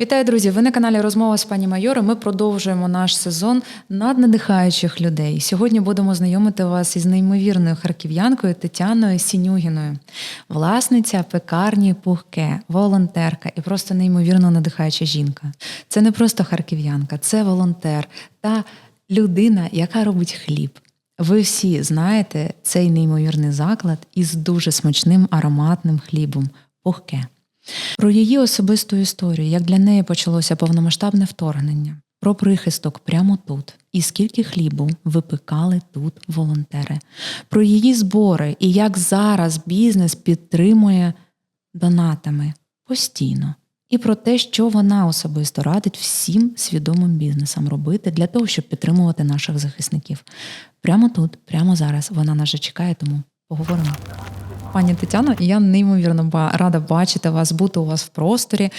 Вітаю, друзі! Ви на каналі Розмова з пані Майором. Ми продовжуємо наш сезон наднадихаючих людей. Сьогодні будемо знайомити вас із неймовірною харків'янкою Тетяною Сінюгіною, власниця пекарні Пухке, волонтерка і просто неймовірно надихаюча жінка. Це не просто харків'янка, це волонтер та людина, яка робить хліб. Ви всі знаєте цей неймовірний заклад із дуже смачним ароматним хлібом Пухке. Про її особисту історію, як для неї почалося повномасштабне вторгнення, про прихисток прямо тут, і скільки хлібу випекали тут волонтери, про її збори і як зараз бізнес підтримує донатами постійно, і про те, що вона особисто радить всім свідомим бізнесам робити для того, щоб підтримувати наших захисників. Прямо тут, прямо зараз вона нас чекає, тому поговоримо. Пані Тетяно, я неймовірно рада бачити вас, бути у вас в просторі.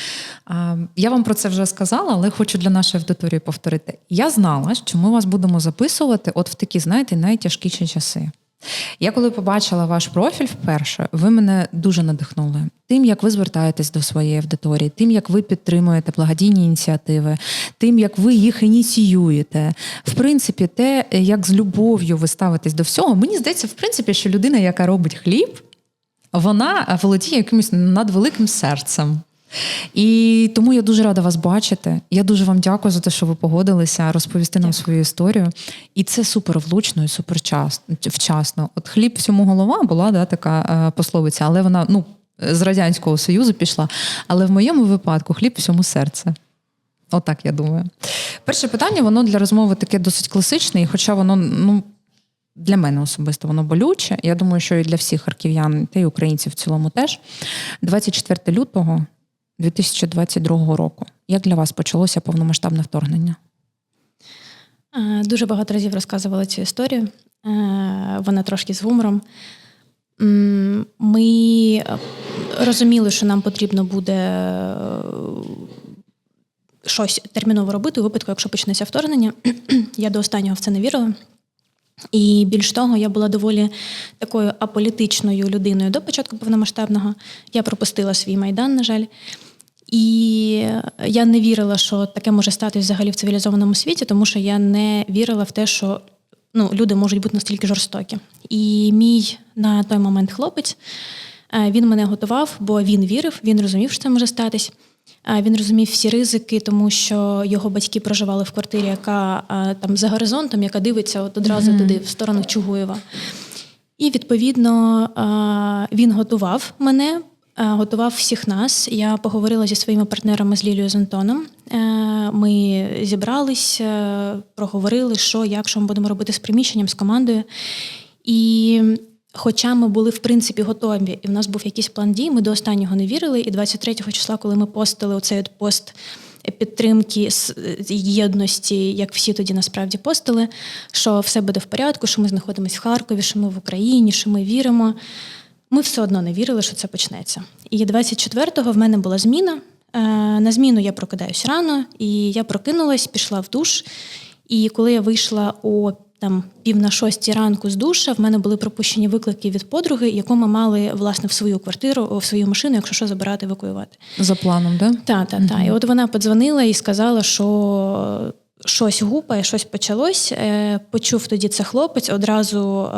Я вам про це вже сказала, але хочу для нашої аудиторії повторити. Я знала, що ми вас будемо записувати от в такі, знаєте, найтяжкіші часи. Я коли побачила ваш профіль вперше, ви мене дуже надихнули. Тим, як ви звертаєтесь до своєї аудиторії, тим, як ви підтримуєте благодійні ініціативи, тим, як ви їх ініціюєте. В принципі, те, як з любов'ю ви ставитесь до всього, мені здається, в принципі, що людина, яка робить хліб, вона володіє якимось надвеликим серцем. І тому я дуже рада вас бачити. Я дуже вам дякую за те, що ви погодилися розповісти нам свою історію. І це супер влучно і супер вчасно. От хліб всьому голова була да, така е, пословиця, але вона ну, з Радянського Союзу пішла. Але в моєму випадку хліб всьому серце. Отак я думаю. Перше питання, воно для розмови таке досить класичне, і хоча воно ну, для мене особисто воно болюче. Я думаю, що і для всіх харків'ян та й українців в цілому теж. 24 лютого 2022 року. Як для вас почалося повномасштабне вторгнення? Е, Дуже багато разів розказувала цю історію. Е, Вона трошки з гумором. Ми е, розуміли, що нам потрібно буде щось терміново робити у випадку, якщо почнеться вторгнення. Я до останнього в це не вірила. І більш того, я була доволі такою аполітичною людиною до початку повномасштабного. Я пропустила свій майдан, на жаль. І я не вірила, що таке може статися взагалі в цивілізованому світі, тому що я не вірила в те, що ну, люди можуть бути настільки жорстокі. І мій на той момент хлопець е, він мене готував, бо він вірив, він розумів, що це може статись. Він розумів всі ризики, тому що його батьки проживали в квартирі, яка там за горизонтом, яка дивиться от одразу туди, в сторону Чугуєва. І відповідно він готував мене, готував всіх нас. Я поговорила зі своїми партнерами з Лілією з Антоном. Е, Ми зібрались, е, проговорили, що, як, що ми будемо робити з приміщенням, з командою. І хоча ми були в принципі готові, і в нас був якийсь план дій, ми до останнього не вірили. І 23 числа, коли ми постили оцей от пост підтримки єдності, як всі тоді насправді постили, що все буде в порядку, що ми знаходимося в Харкові, що ми в Україні, що ми віримо. Ми все одно не вірили, що це почнеться. І 24-го в мене була зміна. Е, На зміну я прокидаюсь рано, і я прокинулась, пішла в душ. І коли я вийшла о там пів на шостій ранку з душа, в мене були пропущені виклики від подруги, яку ми мали власне в свою квартиру, в свою машину, якщо що забирати, евакуювати. За планом, да? Так, так, так. І от вона подзвонила і сказала, що щось гупає, щось почалось. Е, Почув тоді це хлопець, одразу е,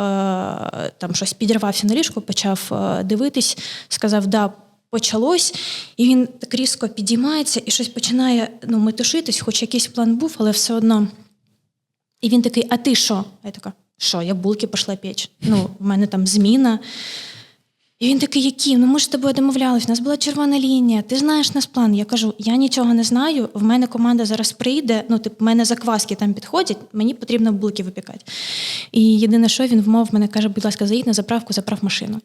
там щось підірвався на ліжку, почав е, дивитись, сказав, да. Почалось, і він так різко підіймається і щось починає ну, метушитись, хоч якийсь план був, але все одно. І він такий: А ти що? Я така, що, я булки пішла піч. Ну, в мене там зміна. І він такий, який? Ну ми ж з тобою домовлялись, у нас була червона лінія, ти знаєш наш план. Я кажу, я нічого не знаю, в мене команда зараз прийде, ну, типу, в мене закваски там підходять, мені потрібно булки випікати. І єдине, що він вмов мене каже, будь ласка, заїдь на заправку, заправ машину.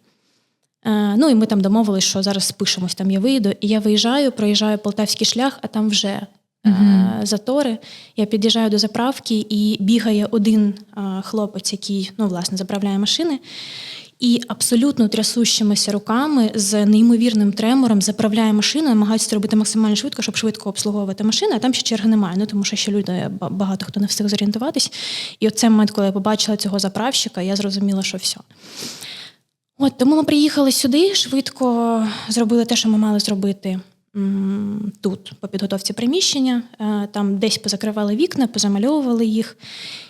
Е, ну і ми там домовились, що зараз спишемось, там я вийду. І я виїжджаю, проїжджаю полтавський шлях, а там вже е, затори. Я під'їжджаю до заправки і бігає один е, хлопець, який ну, власне, заправляє машини. І абсолютно трясущимися руками з неймовірним тремором заправляє машину, намагається це робити максимально швидко, щоб швидко обслуговувати машину, а там ще черги немає. Ну тому що ще люди багато хто не встиг зорієнтуватись. І от цей момент, коли я побачила цього заправщика, я зрозуміла, що все. От тому ми приїхали сюди, швидко зробили те, що ми мали зробити. Тут по підготовці приміщення. Е, Там десь позакривали вікна, позамальовували їх,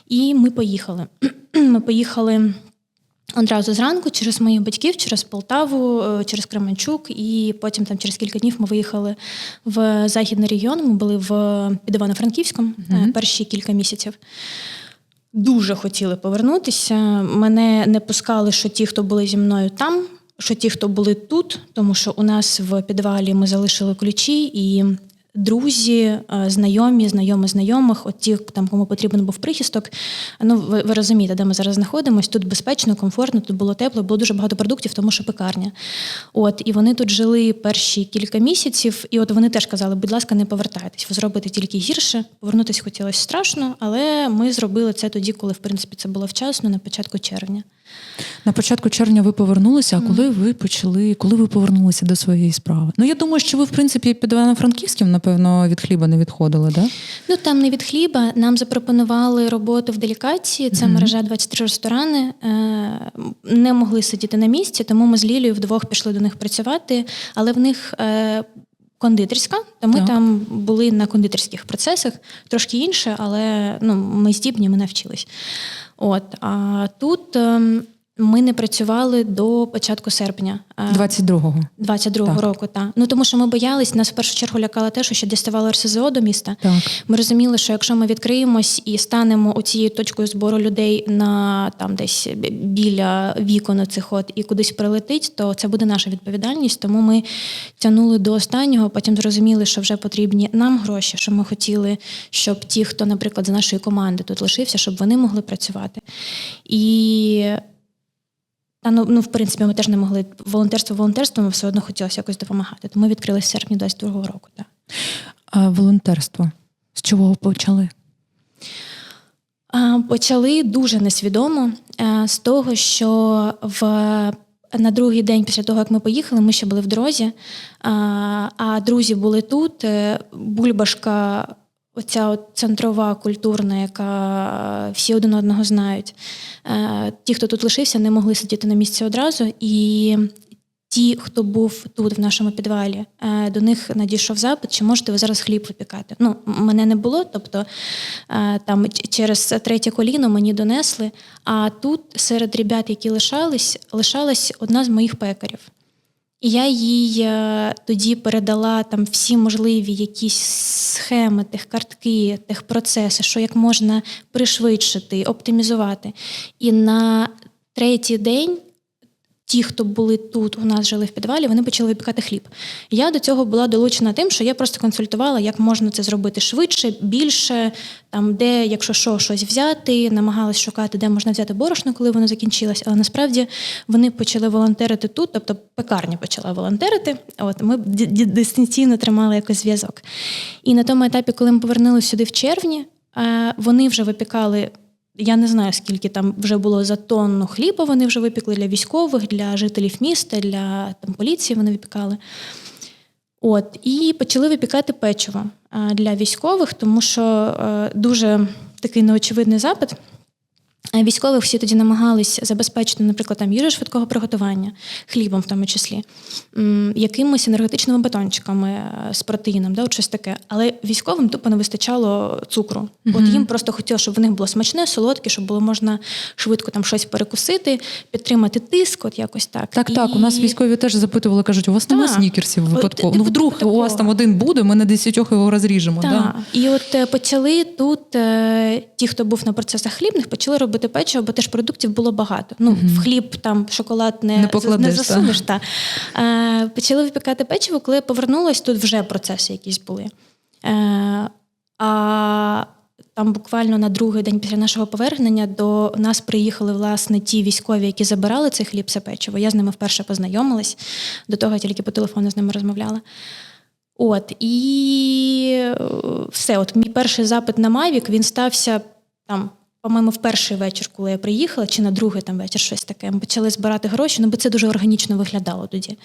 і ми поїхали. Ми поїхали. Одразу зранку через моїх батьків, через Полтаву, е, через Кременчук, і потім там через кілька днів ми виїхали в західний регіон. Ми були в під Івано-Франківськом Мгм. перші кілька місяців. Дуже хотіли повернутися. Мене не пускали, що ті, хто були зі мною там, що ті, хто були тут, тому що у нас в підвалі ми залишили ключі і. Друзі, е, знайомі, знайомі знайомих, от ті, там, кому потрібен був прихисток. Ну, ви, ви розумієте, де ми зараз знаходимося. Тут безпечно, комфортно, тут було тепло, було дуже багато продуктів, тому що пекарня. От, і вони тут жили перші кілька місяців, і от вони теж казали, будь ласка, не повертайтесь, ви зробите тільки гірше. Повернутися хотілося страшно, але ми зробили це тоді, коли в принципі це було вчасно, на початку червня. На початку червня ви повернулися, а коли ви почали, коли ви повернулися до своєї справи? Ну я думаю, що ви, в принципі, під Івано-Франківським, напевно, від хліба не відходили, да? Ну там не від хліба. Нам запропонували роботу в делікації. Це Мгм. мережа 23 ресторани. Е, Не могли сидіти на місці, тому ми з Лілією вдвох пішли до них працювати. Але в них е, кондитерська, то ми Так. там були на кондитерських процесах, трошки інше, але ну, ми здібні, ми навчились. От а тут. Ми не працювали до початку серпня. Е, 22-го. 22-го Так. року, так. Ну тому що ми боялись, нас в першу чергу лякало те, що ще діставало РСЗО до міста. Так. Ми розуміли, що якщо ми відкриємось і станемо оцією точкою збору людей на там десь біля вікон цих от і кудись прилетить, то це буде наша відповідальність. Тому ми тягнули до останнього. Потім зрозуміли, що вже потрібні нам гроші, що ми хотіли, щоб ті, хто, наприклад, з нашої команди тут лишився, щоб вони могли працювати. І та ну, ну, в принципі, ми теж не могли волонтерство волонтерством, ми все одно хотілося якось допомагати. Тому ми відкрили в серпні 22-го року. Так. А волонтерство. З чого почали? А, Почали дуже несвідомо е, з того, що в на другий день після того, як ми поїхали, ми ще були в дорозі, а, а друзі були тут. Е, Бульбашка, оця от центрова культурна, яка всі один одного знають. Е, Ті, хто тут лишився, не могли сидіти на місці одразу. І ті, хто був тут в нашому підвалі, е, до них надійшов запит, чи можете ви зараз хліб випікати. Ну, мене не було, тобто е, там через третє коліно мені донесли. А тут серед ребят, які лишались, лишалась одна з моїх пекарів. І я їй е, тоді передала там всі можливі якісь схеми, тих картки, тих процеси, що як можна пришвидшити, оптимізувати. І на третій день ті, хто були тут, у нас жили в підвалі, вони почали випікати хліб. Я до цього була долучена тим, що я просто консультувала, як можна це зробити швидше, більше, там, де, якщо що, щось взяти, намагалась шукати, де можна взяти борошно, коли воно закінчилось. Але насправді вони почали волонтерити тут, тобто пекарня почала волонтерити. От ми дистанційно тримали якось зв'язок. І на тому етапі, коли ми повернулися сюди в червні, е, вони вже випікали. Я не знаю, скільки там вже було за тонну хліба. Вони вже випікли для військових, для жителів міста, для там, поліції вони випікали. От, і почали випікати печиво для військових, тому що е, дуже такий неочевидний запит. Е, Військових всі тоді намагались забезпечити, наприклад, там їжу швидкого приготування, хлібом в тому числі, якимись енергетичними батончиками е, з протеїном, да, от щось таке. Але військовим тупо не вистачало цукру. От їм просто хотілося, щоб в них було смачне, солодке, щоб було можна швидко там щось перекусити, підтримати тиск, от якось так. Так, так. У нас військові теж запитували, кажуть, у вас нема Так. снікерсів випадково. Ну вдруг такого. у вас там один буде, ми на десятьох його розріжемо. Так. Да? І от е, почали тут ті, хто був на процесах хлібних, почали робити печиво, бо теж продуктів було багато. Ну, Мгм. в хліб там шоколад не, Не не, покладеш, та. засунеш. Та. Е, почали випікати печиво, коли я повернулась, тут вже процеси якісь були. Е, а там буквально на другий день після нашого повернення до нас приїхали власне ті військові, які забирали цей хліб, це печиво. Я з ними вперше познайомилась. До того я тільки по телефону з ними розмовляла. От і е, все. От мій перший запит на Mavic, він стався там. По-моєму, в перший вечір, коли я приїхала, чи на другий там вечір щось таке. Ми почали збирати гроші, ну бо це дуже органічно виглядало тоді.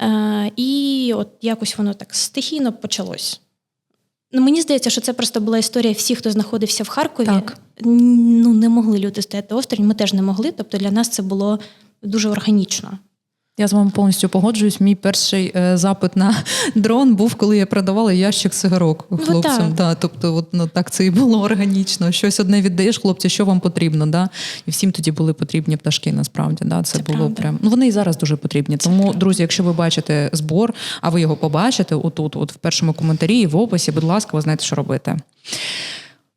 Е, і от якось воно так стихійно почалось. Ну, мені здається, що це просто була історія всіх, хто знаходився в Харкові. Так. Ну, не могли люди стояти осторонь, ми теж не могли. Тобто для нас це було дуже органічно. Я з вами повністю погоджуюсь. Мій перший е, запит на дрон був, коли я продавала ящик сигарок Ну, хлопцям. Да, тобто, от, ну, так це і було органічно. Щось одне віддаєш, хлопці, що вам потрібно. Да? І всім тоді були потрібні пташки, насправді. Да? Це, Це було правда. прям. Ну, вони і зараз дуже потрібні. Тому, правда. друзі, якщо ви бачите збор, а ви його побачите отут, от в першому коментарі і в описі, будь ласка, ви знаєте, що робити.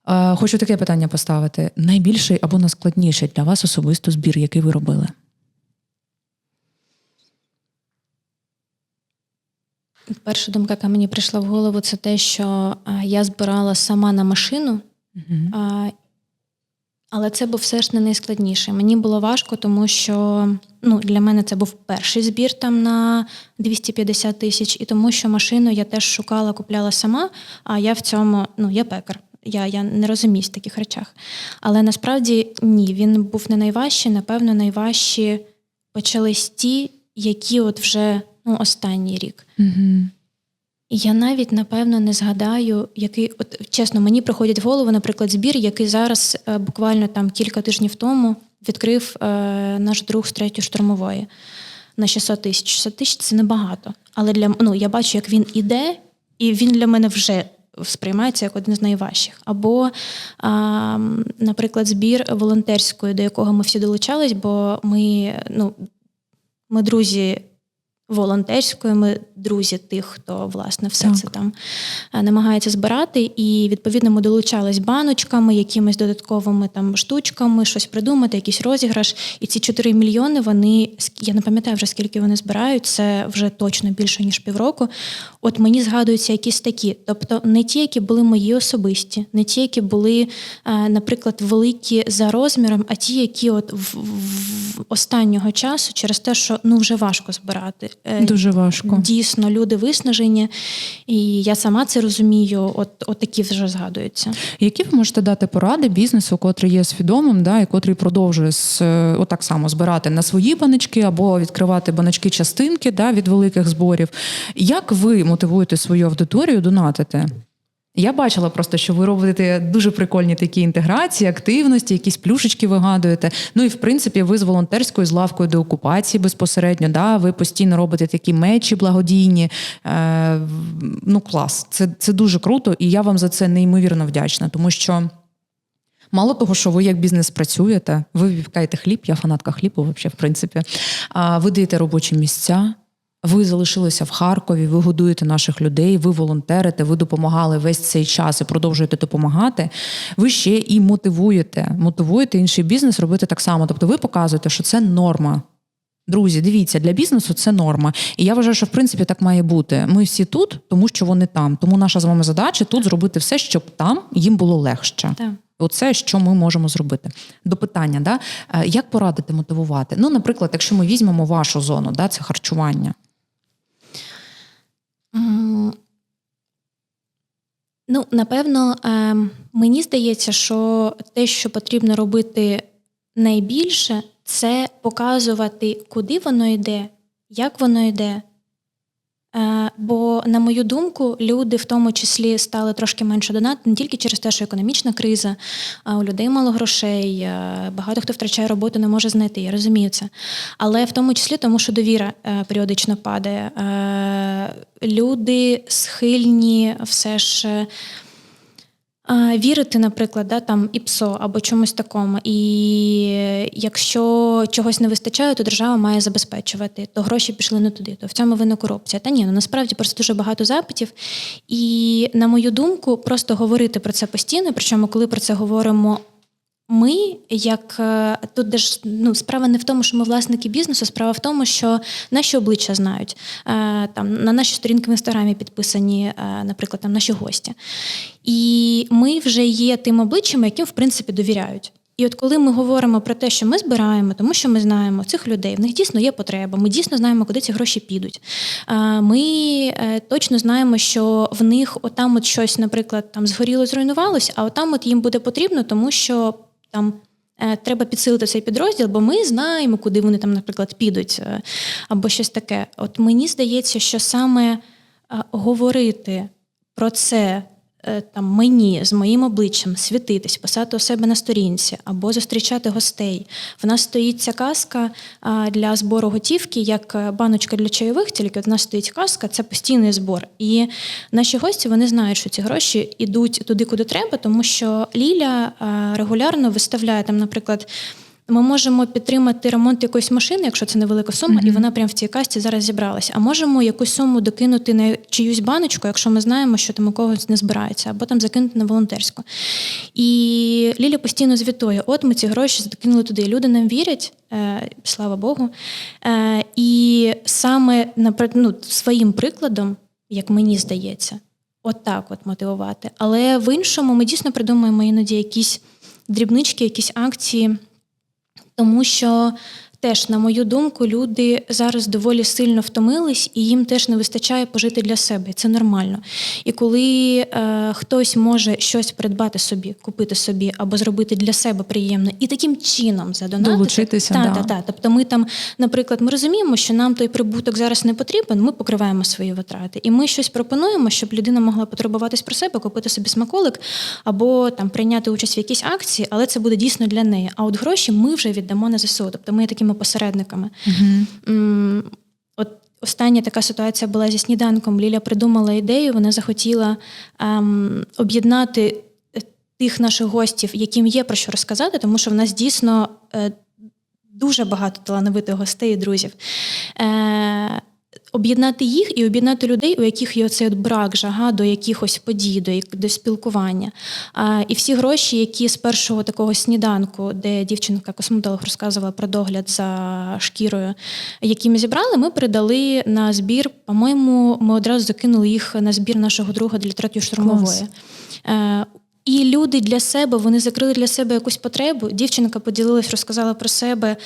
Е, Хочу таке питання поставити: найбільший або найскладніший для вас особисто збір, який ви робили? Перша думка, яка мені прийшла в голову, це те, що е, я збирала сама на машину, Угу. А, Але це був все ж не найскладніше. Мені було важко, тому що ну, для мене це був перший збір там на 250 тисяч, і тому що машину я теж шукала, купляла сама, а я в цьому, ну, я пекар. Я, я не розуміюсь в таких речах. Але насправді ні, він був не найважчий. Напевно, найважчі почались ті, які от вже ну, останній рік. Угу. Я навіть напевно не згадаю, який от чесно, мені приходять в голову, наприклад, збір, який зараз е, буквально там кілька тижнів тому відкрив е, наш друг з третьої штурмової на 600 тисяч. 600 тисяч це небагато. Але для ну я бачу, як він іде, і він для мене вже сприймається як один з найважчих. Або, а, наприклад, збір волонтерської, до якого ми всі долучались, бо ми, ну, ми друзі волонтерської, ми друзі тих, хто власне все Так. це там е, намагається збирати. І відповідно ми долучались баночками, якимись додатковими там штучками, щось придумати, якийсь розіграш. І ці 4 мільйони вони я не пам'ятаю вже скільки вони збирають. Це вже точно більше ніж півроку. От мені згадуються якісь такі, тобто не ті, які були мої особисті, не ті, які були, е, наприклад, великі за розміром, а ті, які от в, в останнього часу через те, що ну вже важко збирати. Е, Дуже важко. Дійсно, люди виснажені, і я сама це розумію. От, от такі вже згадуються. Які ви можете дати поради бізнесу, котрий є свідомим, да, і котрий продовжує з, е, отак само збирати на свої баночки або відкривати баночки частинки да, від великих зборів? Як ви мотивуєте свою аудиторію донатити? Я бачила просто, що ви робите дуже прикольні такі інтеграції, активності, якісь плюшечки вигадуєте. Ну і в принципі, ви з волонтерською з лавкою до окупації безпосередньо. Да, ви постійно робите такі мечі благодійні. Е, ну клас, це, це дуже круто, і я вам за це неймовірно вдячна, тому що. Мало того, що ви як бізнес працюєте, ви випікаєте хліб, я фанатка хлібу, взагалі, в принципі. А ви даєте робочі місця, ви залишилися в Харкові, ви годуєте наших людей, ви волонтерите, ви допомагали весь цей час і продовжуєте допомагати. Ви ще і мотивуєте, мотивуєте інший бізнес робити так само. Тобто ви показуєте, що це норма. Друзі, дивіться, для бізнесу це норма. І я вважаю, що в принципі так має бути. Ми всі тут, тому що вони там. Тому наша з вами задача тут зробити все, щоб там їм було легше. Так. Оце що ми можемо зробити. До питання, да? Е, як порадити мотивувати? Ну, наприклад, якщо ми візьмемо вашу зону, да, це харчування. Ну, напевно, ем, мені здається, що те, що потрібно робити найбільше, це показувати, куди воно йде, як воно йде. Е, Бо, на мою думку, люди в тому числі стали трошки менше донати не тільки через те, що економічна криза, а у людей мало грошей, е, багато хто втрачає роботу, не може знайти. Я розумію це. Але в тому числі тому, що довіра е, періодично падає. Люди схильні все ж. Вірити, наприклад, да, там ІПСО або чомусь такому. І якщо чогось не вистачає, то держава має забезпечувати, то гроші пішли не туди, то в цьому вина корупція. Та ні, ну насправді просто дуже багато запитів. І, на мою думку, просто говорити про це постійно. Причому, коли про це говоримо. Ми, як е, тут де ж ну, справа не в тому, що ми власники бізнесу, справа в тому, що наші обличчя знають. Е, Там на наші сторінки в інстаграмі підписані, е, наприклад, там наші гості. І ми вже є тим обличчям, яким в принципі довіряють. І от коли ми говоримо про те, що ми збираємо, тому що ми знаємо цих людей, в них дійсно є потреба, ми дійсно знаємо, куди ці гроші підуть. Ми точно знаємо, що в них отам от щось, наприклад, там згоріло, зруйнувалось, а отам от їм буде потрібно, тому що там. е, Треба підсилити цей підрозділ, бо ми знаємо, куди вони там, наприклад, підуть, е, або щось таке. От мені здається, що саме е, говорити про це там мені з моїм обличчям світитись, писати у себе на сторінці або зустрічати гостей. В нас стоїть ця каска для збору готівки, як е, баночка для чайових, тільки от в нас стоїть каска, це постійний збор. І наші гості вони знають, що ці гроші йдуть туди, куди треба, тому що Ліля регулярно виставляє там, наприклад. Ми можемо підтримати ремонт якоїсь машини, якщо це невелика сума, і вона прямо в цій касті зараз зібралася. А можемо якусь суму докинути на чиюсь баночку, якщо ми знаємо, що там у когось не збирається, або там закинути на волонтерську. І Ліля постійно звітує: от ми ці гроші закинули туди. Люди нам вірять, е, слава Богу. Е, і саме ну, своїм прикладом, як мені здається, от от мотивувати. Але в іншому ми дійсно придумуємо іноді якісь дрібнички, якісь акції. Тому що теж, на мою думку, люди зараз доволі сильно втомились, і їм теж не вистачає пожити для себе. Це нормально. І коли е, хтось може щось придбати собі, купити собі або зробити для себе приємно, і таким чином задонатити, Долучитися, та, да. та, та. Тобто, ми там, наприклад, ми розуміємо, що нам той прибуток зараз не потрібен, ми покриваємо свої витрати. І ми щось пропонуємо, щоб людина могла потурбуватись про себе, купити собі смаколик або там прийняти участь в якійсь акції, але це буде дійсно для неї. А от гроші ми вже віддамо на ЗСУ. Тобто ми є такими посередниками. М, От остання така ситуація була зі сніданком. Ліля придумала ідею, вона захотіла ем, об'єднати е, тих наших гостів, яким є про що розказати, тому що в нас дійсно е, дуже багато талановитих гостей і друзів. Е, Об'єднати їх і об'єднати людей, у яких є оцей брак, жага до якихось подій, до, до спілкування. А, і всі гроші, які з першого такого сніданку, де дівчинка косметолог розказувала про догляд за шкірою, які ми зібрали, ми передали на збір. По-моєму, ми одразу закинули їх на збір нашого друга для третьої штурмової. І люди для себе вони закрили для себе якусь потребу. Дівчинка поділилась, розказала про себе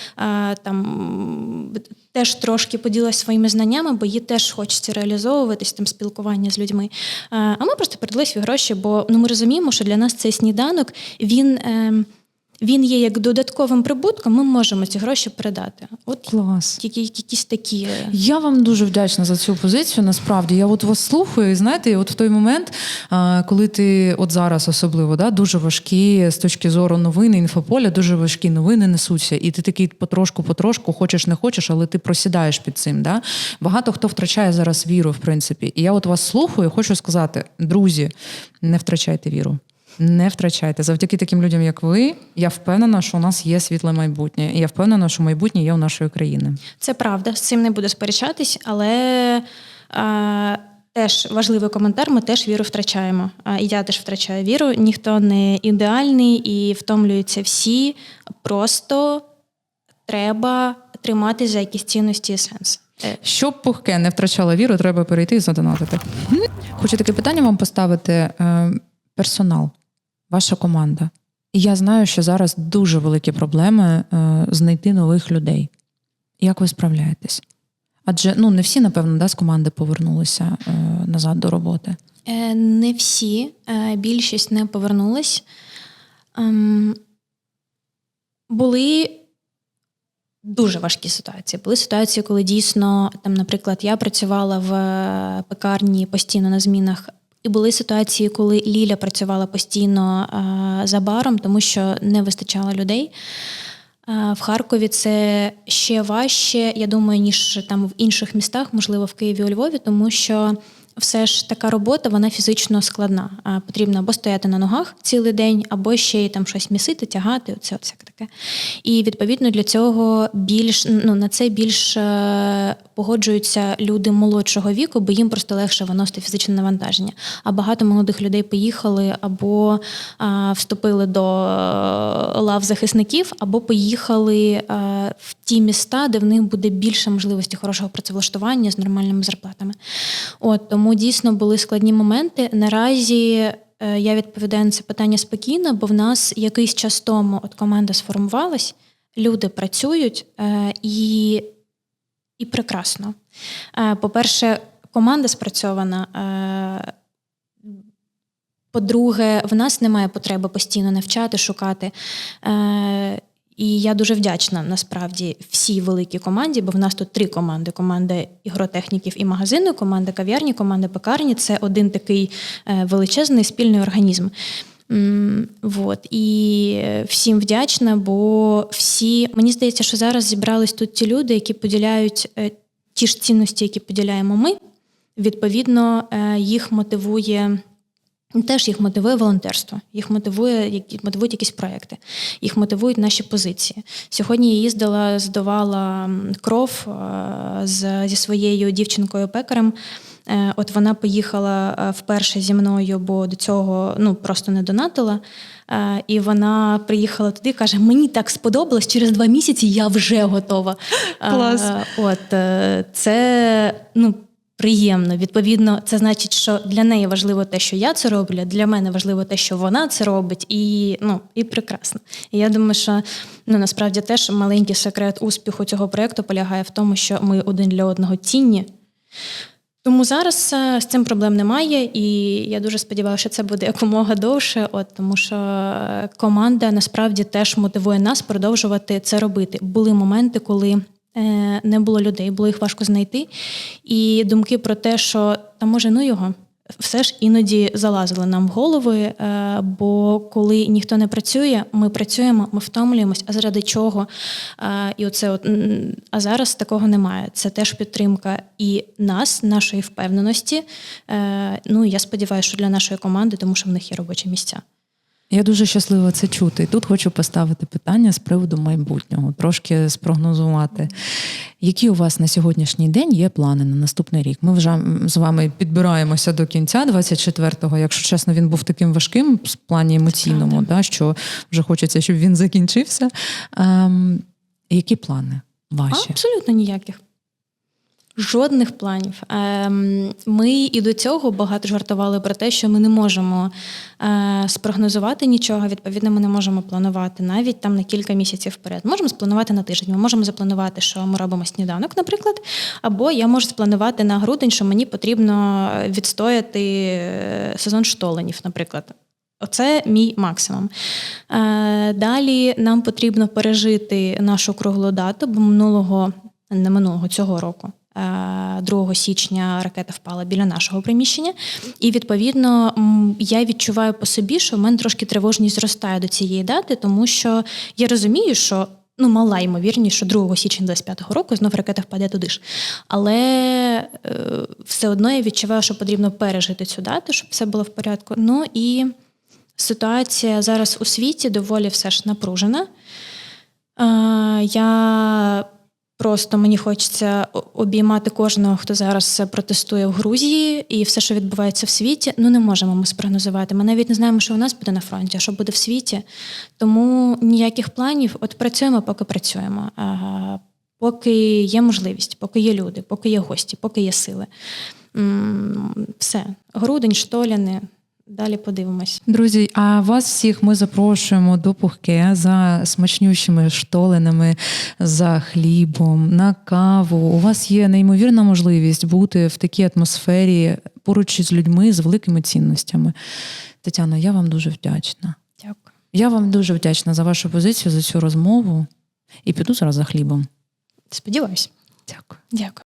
там теж трошки поділилась своїми знаннями, бо їй теж хочеться реалізовуватись там спілкування з людьми. А, ми просто передали свої гроші, бо ну ми розуміємо, що для нас цей сніданок він. Він є як додатковим прибутком, ми можемо ці гроші передати. От Клас. які, якісь такі. е, Я вам дуже вдячна за цю позицію. Насправді я от вас слухаю, і знаєте, от в той момент, коли ти от зараз особливо да, дуже важкі з точки зору новини, інфополя, дуже важкі новини несуться, і ти такий потрошку, потрошку, хочеш, не хочеш, але ти просідаєш під цим. Да? Багато хто втрачає зараз віру, в принципі. І я от вас слухаю, хочу сказати, друзі, не втрачайте віру. Не втрачайте завдяки таким людям, як ви. Я впевнена, що у нас є світле майбутнє. І я впевнена, що майбутнє є у нашої країни. Це правда, з цим не буду сперечатись, але а, теж важливий коментар. Ми теж віру втрачаємо. А, і я теж втрачаю віру. Ніхто не ідеальний і втомлюються всі. Просто треба триматися за якісь цінності і сенс. Е, Щоб пухке не втрачало віру, треба перейти і задонатити. Хочу таке питання вам поставити. Е, Персонал, ваша команда. І я знаю, що зараз дуже великі проблеми е, знайти нових людей. Як ви справляєтесь? Адже ну не всі, напевно, да, з команди повернулися е, назад до роботи. Е, Не всі, більшість не повернулась. Ем, Були дуже важкі ситуації. Були ситуації, коли дійсно, там, наприклад, я працювала в пекарні постійно на змінах. І були ситуації, коли Ліля працювала постійно е, за баром, тому що не вистачало людей. Е, В Харкові це ще важче, я думаю, ніж там в інших містах, можливо, в Києві у Львові, тому що все ж така робота вона фізично складна. Потрібно або стояти на ногах цілий день, або ще й там щось місити, тягати. Оце оце таке. І відповідно для цього більш ну на це більш е, погоджуються люди молодшого віку, бо їм просто легше виносити фізичне навантаження. А багато молодих людей поїхали або а, вступили до е, лав захисників, або поїхали е, в ті міста, де в них буде більше можливості хорошого працевлаштування з нормальними зарплатами. От тому дійсно були складні моменти. Наразі е, я відповідаю на це питання спокійно, бо в нас якийсь час тому от команда сформувалась, люди працюють е, і, і прекрасно. Е, По-перше, команда спрацьована. По-друге, в нас немає потреби постійно навчати, шукати. І я дуже вдячна насправді всій великій команді, бо в нас тут три команди: команда ігротехніків і магазину, команда кав'ярні, команда пекарні. Це один такий е, величезний спільний організм. М, Вот. І всім вдячна, бо всі мені здається, що зараз зібрались тут ті люди, які поділяють е, ті ж цінності, які поділяємо ми. Відповідно, е, їх мотивує. Теж їх мотивує волонтерство, їх мотивує, мотивують якісь проекти, їх мотивують наші позиції. Сьогодні я їздила, здавала кров е, з, зі своєю дівчинкою-пекарем. Е, От вона поїхала е, вперше зі мною, бо до цього ну просто не донатила. І вона приїхала туди і каже: Мені так сподобалось, через два місяці я вже готова. Клас. От це ну. Приємно, відповідно, це значить, що для неї важливо те, що я це роблю, для мене важливо те, що вона це робить, і ну і прекрасно. І я думаю, що ну насправді теж маленький секрет успіху цього проекту полягає в тому, що ми один для одного цінні. Тому зараз е, з цим проблем немає, і я дуже сподіваюся, що це буде якомога довше, от тому що е, команда насправді теж мотивує нас продовжувати це робити. Були моменти, коли не було людей, було їх важко знайти. І думки про те, що та може ну його. Все ж іноді залазили нам в голови, е, бо коли ніхто не працює, ми працюємо, ми втомлюємось. А заради чого? Е, І оце от а зараз такого немає. Це теж підтримка і нас, нашої впевненості. Е, Ну я сподіваюся, що для нашої команди, тому що в них є робочі місця. Я дуже щаслива це чути. І тут хочу поставити питання з приводу майбутнього, трошки спрогнозувати. Які у вас на сьогоднішній день є плани на наступний рік? Ми вже з вами підбираємося до кінця 24-го. Якщо чесно, він був таким важким в плані емоційному, да, що вже хочеться, щоб він закінчився. Ем, які плани ваші? Абсолютно ніяких. Жодних планів. Ем, Ми і до цього багато жартували про те, що ми не можемо е, спрогнозувати нічого. Відповідно, ми не можемо планувати навіть там на кілька місяців вперед. Можемо спланувати на тиждень. Ми можемо запланувати, що ми робимо сніданок, наприклад. Або я можу спланувати на грудень, що мені потрібно відстояти е, сезон штоленів, наприклад. Оце мій максимум. Е, Далі нам потрібно пережити нашу круглу дату, бо минулого, не минулого цього року. Е, 2 січня ракета впала біля нашого приміщення, і відповідно я відчуваю по собі, що в мене трошки тривожність зростає до цієї дати, тому що я розумію, що ну мала ймовірність, що 2 січня 25-го року знов ракета впаде туди ж. Але е, все одно я відчуваю, що потрібно пережити цю дату, щоб все було в порядку. Ну і ситуація зараз у світі доволі все ж напружена. Е, Я просто мені хочеться обіймати кожного, хто зараз протестує в Грузії, і все, що відбувається в світі, ну не можемо ми спрогнозувати. Ми навіть не знаємо, що у нас буде на фронті, а що буде в світі. Тому ніяких планів. От працюємо, поки працюємо. Е, Поки є можливість, поки є люди, поки є гості, поки є сили. Все. Грудень, штоляни. Далі подивимось. Друзі, а вас всіх ми запрошуємо до Пухке за смачнющими штоленими, за хлібом, на каву. У вас є неймовірна можливість бути в такій атмосфері поруч із людьми з великими цінностями. Тетяно, я вам дуже вдячна. Дякую. Я вам дуже вдячна за вашу позицію, за цю розмову. І піду зараз за хлібом. Сподіваюсь. Дякую. Дякую.